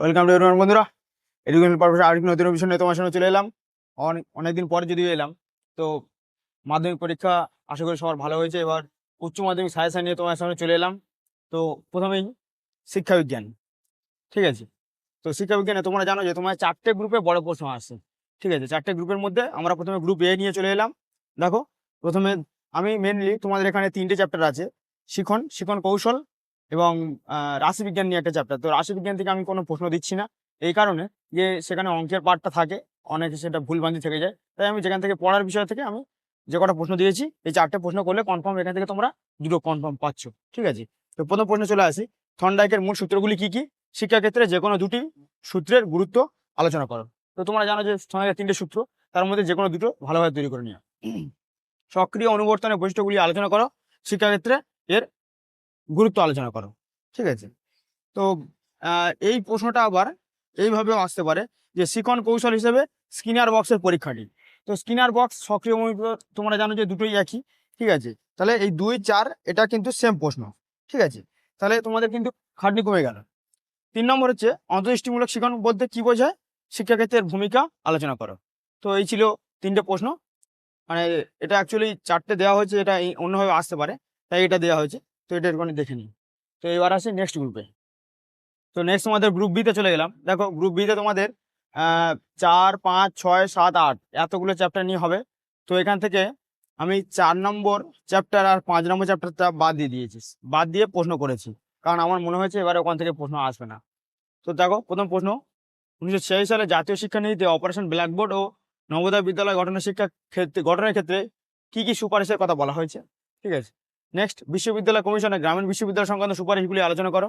Welcome to everyone বন্ধুরা। Education পারপাসে আরেকটি নতুন নিয়ে তোমার সামনে চলে এলাম। অনেক অনেকদিন পরে যদিও এলাম, তো মাধ্যমিক পরীক্ষা আশা করি সবার ভালো হয়েছে। এবার উচ্চ মাধ্যমিক সাজেশন নিয়ে তোমার সামনে চলে এলাম। তো প্রথমেই শিক্ষাবিজ্ঞান ঠিক আছে? তো শিক্ষাবিজ্ঞানে তোমরা জানো যে তোমার চারটে গ্রুপে বড় প্রশ্ন আসছে, ঠিক আছে? চারটে গ্রুপের মধ্যে আমরা প্রথমে গ্রুপ এ নিয়ে চলে এলাম। দেখো, প্রথমে আমি মেনলি তোমাদের এখানে তিনটে চ্যাপ্টার আছে। শিখন শিখন কৌশল এবং রাশিবিজ্ঞান নিয়ে একটা চ্যাপ্টার তো রাশিবিজ্ঞান থেকে আমি কোনো প্রশ্ন দিচ্ছি না। এই কারণে যে সেখানে অঙ্কের পার্টটা থাকে, অনেকে সেটা ভুলভ্রান্তি থেকে যায়। তাই আমি যেখান থেকে পড়ার বিষয় থেকে আমি যে কটা প্রশ্ন দিয়েছি, এই চারটে প্রশ্ন করলে কনফার্ম এখান থেকে তোমরা দুটো কনফার্ম পাচ্ছ। ঠিক আছে? তো প্রথম প্রশ্ন চলে আসি। থন্ডাইকের মূল সূত্রগুলি কি কি? শিক্ষাক্ষেত্রে যে কোনো দুটি সূত্রের গুরুত্ব আলোচনা করো। তো তোমরা জানো যে থন্ডাইকের তিনটে সূত্র, তার মধ্যে যে কোনো দুটো ভালোভাবে তৈরি করে নিও। সক্রিয় অনুবর্তনের বৈশিষ্ট্যগুলি আলোচনা করো। শিক্ষাক্ষেত্রে এর গুরুত্ব আলোচনা করো, ঠিক আছে? তো এই প্রশ্নটা আবার এইভাবেও আসতে পারে যে শিখন কৌশল হিসেবে স্কিনার বক্সের পরীক্ষাটি। তো স্কিনার বক্স সক্রিয় তোমরা জানো যে দুটোই একই, ঠিক আছে? তাহলে এই দুই, চার, এটা কিন্তু সেম প্রশ্ন, ঠিক আছে? তাহলে তোমাদের কিন্তু খাটনি কমে গেল। তিন নম্বর হচ্ছে, অন্তর্দৃষ্টিমূলক শিখন বলতে কি বোঝায়? শিক্ষাক্ষেত্রের ভূমিকা আলোচনা করো। তো এই ছিল তিনটে প্রশ্ন। মানে এটা অ্যাকচুয়ালি চারটে দেওয়া হয়েছে, এটা অন্যভাবে আসতে পারে, তাই এটা দেওয়া হয়েছে। তো এটা এরকম দেখে নিই তো এবার আসি নেক্সট গ্রুপে তো নেক্সট তোমাদের গ্রুপ বিতে চলে গেলাম। দেখো গ্রুপ বিতে তোমাদের চার, পাঁচ, ছয়, সাত, আট এতগুলো চ্যাপ্টার নিয়ে হবে। তো এখান থেকে আমি চার নম্বর চ্যাপ্টার আর পাঁচ নম্বর চ্যাপ্টারটা বাদ দিয়ে দিয়েছি। বাদ দিয়ে প্রশ্ন করেছি। কারণ আমার মনে হয়েছে এবারে ওখান থেকে প্রশ্ন আসবে না। তো দেখো, প্রথম প্রশ্ন। উনিশশো ছিয়াশি সালে জাতীয় শিক্ষানীতিতে অপারেশন ব্ল্যাকবোর্ড ও নবোদয় বিদ্যালয় গঠনের শিক্ষা ক্ষেত্রে, গঠনের ক্ষেত্রে কি কি সুপারিশের কথা বলা হয়েছে? ঠিক আছে। নেক্সট বিশ্ববিদ্যালয় কমিশনে গ্রামীণ বিশ্ববিদ্যালয় সংক্রান্ত সুপারিশগুলি আলোচনা করো।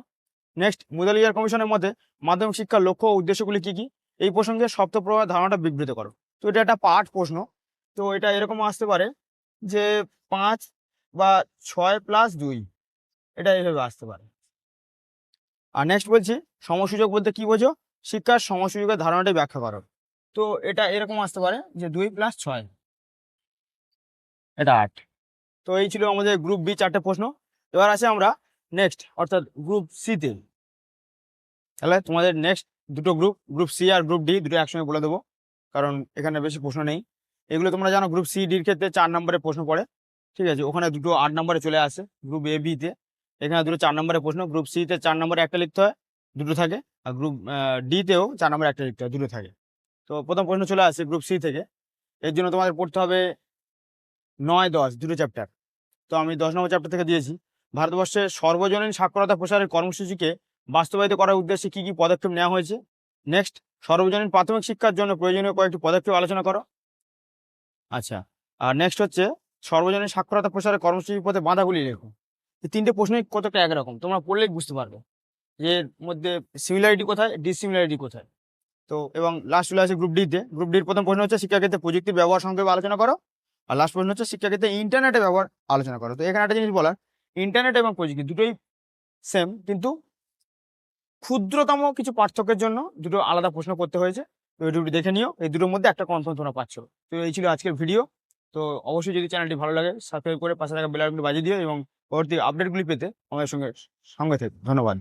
নেক্সট মুদালিয়ার কমিশনের মধ্যে মাধ্যমিক শিক্ষার লক্ষ্য ও উদ্দেশ্যগুলি কি কি? এই প্রসঙ্গে সপ্তপ্রবাহ ধারণাটা বিবৃত করো। তো এটা একটা পাঠ প্রশ্ন। তো এটা এরকম আসতে পারে যে পাঁচ বা ছয় প্লাস দুই, এটা এইভাবে আসতে পারে। আর নেক্সট বলছি, সমসুযোগ বলতে কি বোঝো? শিক্ষার সমসুযোগের ধারণাটি ব্যাখ্যা করো। তো এটা এরকম আসতে পারে যে দুই প্লাস ছয়, এটা আট। তো এই ছিল আমাদের গ্রুপ বি চারটে প্রশ্ন। এবার আছে আমরা নেক্সট অর্থাৎ গ্রুপ সিতে তাহলে তোমাদের নেক্সট দুটো গ্রুপ গ্রুপ সি আর গ্রুপ ডি দুটো একসঙ্গে বলে দেবো, কারণ এখানে বেশি প্রশ্ন নেই। এগুলো তোমরা জানো গ্রুপ সি ডির ক্ষেত্রে চার নম্বরে প্রশ্ন পড়ে, ঠিক আছে? ওখানে দুটো আট নম্বরে চলে আসে গ্রুপ এ বিতে এখানে দুটো চার নম্বরের প্রশ্ন গ্রুপ সিতে চার নম্বরে একটা লিখতে হয়, দুটো থাকে, আর গ্রুপ ডিতেও চার নম্বরে একটা লিখতে হয়, দুটো থাকে। তো প্রথম প্রশ্ন চলে আসে গ্রুপ সি থেকে। এর জন্য তোমাদের পড়তে হবে নয়, দশ, দুটো চ্যাপ্টার তো আমি দশ নম্বর চ্যাপ্টার থেকে দিয়েছি। ভারতবর্ষে সর্বজনীন সাক্ষরতা প্রসারের কর্মসূচিকে বাস্তবায়িত করার উদ্দেশ্যে কি কি পদক্ষেপ নেওয়া হয়েছে? নেক্সট সর্বজনীন প্রাথমিক শিক্ষার জন্য প্রয়োজনীয় কয়েকটি পদক্ষেপ আলোচনা করো। আচ্ছা আর নেক্সট হচ্ছে সর্বজনীন সাক্ষরতা প্রসারের কর্মসূচির পথে বাধাগুলি লেখো। এই তিনটে প্রশ্নই কতটা একরকম? তোমরা পড়লেই বুঝতে পারবে যে এর মধ্যে সিমিলারিটি কোথায় ডিসিমিলারিটি কোথায়। তো, এবং লাস্ট চলে আসে গ্রুপ ডিতে গ্রুপ ডির প্রথম প্রশ্ন হচ্ছে শিক্ষাক্ষেত্রে প্রযুক্তির ব্যবহার সংক্ষেপে আলোচনা করো। আর লাস্ট প্রশ্ন হচ্ছে শিক্ষাক্ষেত্রে ইন্টারনেটের ব্যবহার আলোচনা করো। তো এখানে একটা জিনিস বলার ইন্টারনেট এবং প্রযুক্তি দুটোই সেম কিন্তু ক্ষুদ্রতম কিছু পার্থক্যের জন্য দুটো আলাদা প্রশ্ন করতে হয়েছে। তো দুটো দেখে নিও, এই দুটোর মধ্যে একটা কনফার্ম তোমরা পাচ্ছ। তো এই ছিল আজকের ভিডিও তো অবশ্যই যদি চ্যানেলটি ভালো লাগে সাবস্ক্রাইব করে পাশে থাকা বেল আইকনটি বাজিয়ে দিও এবং পরবর্তী আপডেটগুলি পেতে আমাদের সঙ্গে সঙ্গে থেকে। ধন্যবাদ।